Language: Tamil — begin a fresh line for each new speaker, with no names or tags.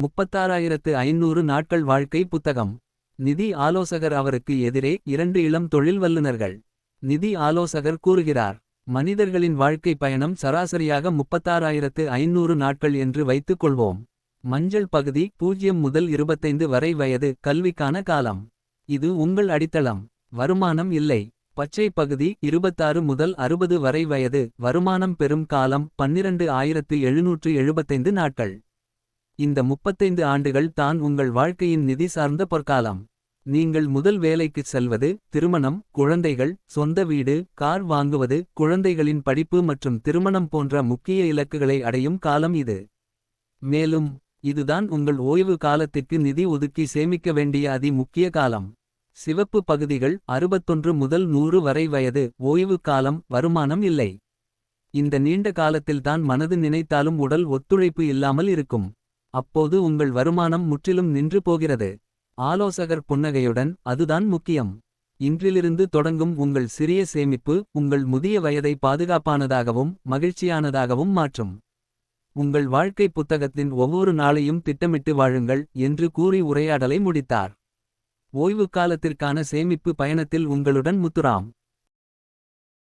முப்பத்தாறாயிரத்து ஐநூறு நாட்கள் வாழ்க்கை புத்தகம். நிதி ஆலோசகர் அவருக்கு எதிரே இரண்டு இளம் தொழில் வல்லுநர்கள் நிதி ஆலோசகர் கூறுகிறார் மனிதர்களின் வாழ்க்கை பயணம் சராசரியாக முப்பத்தாறாயிரத்து ஐநூறு நாட்கள் என்று வைத்துக் கொள்வோம். மஞ்சள் பகுதி பூஜ்யம் முதல் இருபத்தைந்து வரை வயது கல்விக்கான காலம். இது உங்கள் அடித்தளம். வருமானம் இல்லை. பச்சை பகுதி இருபத்தாறு முதல் அறுபது வரை வயது. வருமானம் பெறும் காலம் பன்னிரண்டு ஆயிரத்து எழுநூற்று எழுபத்தைந்து நாட்கள். இந்த முப்பத்தைந்து ஆண்டுகள் தான் உங்கள் வாழ்க்கையின் நிதி சார்ந்த பொற்காலம். நீங்கள் முதல் வேலைக்குச் செல்வது திருமணம் குழந்தைகள் சொந்த வீடு கார் வாங்குவது குழந்தைகளின் படிப்பு மற்றும் திருமணம் போன்ற முக்கிய இலக்குகளை அடையும் காலம் இது. மேலும் இதுதான் உங்கள் ஓய்வு காலத்திற்கு நிதி ஒதுக்கி சேமிக்க வேண்டிய அதி முக்கிய காலம். சிவப்பு பகுதிகள் அறுபத்தொன்று முதல் நூறு வரை வயது ஓய்வு காலம் வருமானம் இல்லை. இந்த நீண்ட காலத்தில்தான் மனது நினைத்தாலும் உடல் ஒத்துழைப்பு இல்லாமல் இருக்கும். அப்போது உங்கள் வருமானம் முற்றிலும் நின்று போகிறது. ஆலோசகர் புன்னகையுடன் அதுதான் முக்கியம். இன்றிலிருந்து தொடங்கும் உங்கள் சிறிய சேமிப்பு உங்கள் முதிய வயதை பாதுகாப்பானதாகவும் மகிழ்ச்சியானதாகவும் மாற்றும். உங்கள் வாழ்க்கை புத்தகத்தின் ஒவ்வொரு நாளையும் திட்டமிட்டு வாழுங்கள் என்று கூறி உரையாடலை முடித்தார். ஓய்வு காலத்திற்கான சேமிப்பு பயணத்தில் உங்களுடன் முத்துராம்.